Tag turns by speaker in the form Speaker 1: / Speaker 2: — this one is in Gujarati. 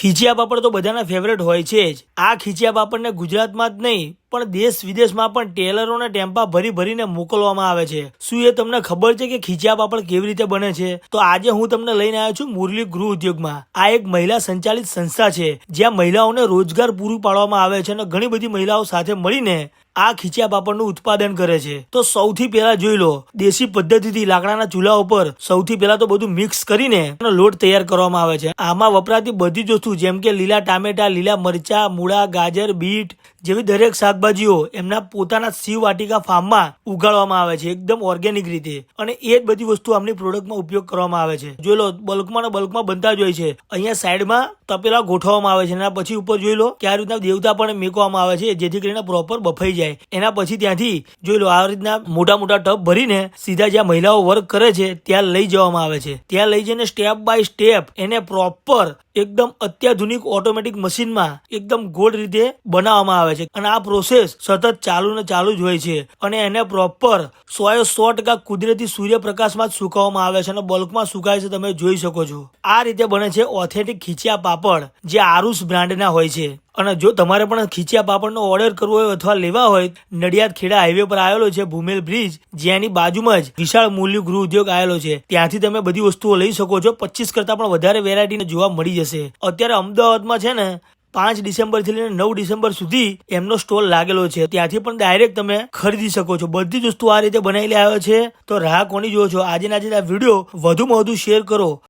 Speaker 1: ખીચિયા પાપડ તો બધાના ફેવરેટ હોય છે જ. આ ખીચિયા પાપડને ગુજરાતમાં જ નહીં પણ દેશ વિદેશમાં પણ ટેલરોને ટેમ્પા ભરી ભરીને મોકલવામાં આવે છે. શું એ તમને ખબર છે કે ખીચા પાપડ કેવી રીતે બને છે? તો આજે હું તમને લઈને આવ્યો છું મુરલી ગૃહ ઉદ્યોગમાં. આ એક મહિલા સંચાલિત સંસ્થા છે, જ્યાં મહિલાઓને રોજગાર પૂરું પાડવામાં આવે છે અને ઘણી બધી મહિલાઓ સાથે મળીને આ ખીચિયા પાપડનું ઉત્પાદન કરે છે. તો સૌથી પહેલા જોઈ લો, દેશી પદ્ધતિથી લાકડાના ચૂલા ઉપર સૌથી પહેલા તો બધું મિક્સ કરીને લોટ તૈયાર કરવામાં આવે છે. આમાં વપરાતી બધી જ વસ્તુ જેમ કે લીલા ટામેટા, લીલા મરચા, મૂળા, ગાજર, બીટ જેવી દરેક શાકભાજીઓ એમના પોતાના શિવ વાટિકા ફાર્મમાં ઉગાડવામાં આવે છે, એકદમ ઓર્ગેનિક રીતે. અને એ જ બધી વસ્તુ આમની પ્રોડક્ટમાં ઉપયોગ કરવામાં આવે છે. જોઈ લો બલ્કમાં બલ્કમાં બનતા જ હોય છે. અહીંયા સાઈડમાં તપેલા ગોઠવવામાં આવે છે. એના પછી ઉપર જોઈ લો, કે આ રીતના દેવતા પણ મેકવામાં આવે છે, જેથી કરીને પ્રોપર બફાઈ જાય. એના પછી ત્યાંથી જોઈ લો, આ રીતના મોટા મોટા ટબ ભરીને સીધા જ્યાં મહિલાઓ વર્ક કરે છે, ત્યાં લઈ જવામાં આવે છે. ત્યાં લઈ જઈને સ્ટેપ બાય સ્ટેપ એને પ્રોપર એકદમ અત્યાધુનિક ઓટોમેટિક મશીનમાં એકદમ ગોળ રીતે બનાવવામાં આવે છે. અને આ પ્રોસેસ સતત ચાલુ ને ચાલુ જ હોય છે. અને એને પ્રોપર સો સો ટકા કુદરતી સૂર્યપ્રકાશમાં જ સુકાવવામાં આવે છે અને બલ્કમાં સુકાય છે તમે જોઈ શકો છો. આ રીતે બને છે ઓથેન્ટિક ખીચિયા પાપડ જે આરુષ બ્રાન્ડના હોય છે. અને જો તમારે પણ ખીચિયા પાપડનો ઓર્ડર કરવો હોય અથવા લેવા હોય, નડિયાદ ખેડા હાઈવે પર આવેલો છે ભૂમેલ બ્રિજ જ્યાંની બાજુમાં જ વિશાળ મૂલ્ય ગૃહ ઉદ્યોગ આવેલો છે. ત્યાંથી તમે બધી વસ્તુઓ લઈ શકો છો. પચીસ કરતા પણ વધારે વેરાયટી જોવા મળી જશે. અત્યારે અમદાવાદમાં છે ને, પાંચ ડિસેમ્બરથી લઈને નવ ડિસેમ્બર સુધી એમનો સ્ટોલ લાગેલો છે. ત્યાંથી પણ ડાયરેક્ટ તમે ખરીદી શકો છો. બધી જ વસ્તુ આ રીતે બનાવેલી આવે છે. તો રાહ કોની જુઓ છો? આજે આજે આ વીડિયો વધુમાં વધુ શેર કરો.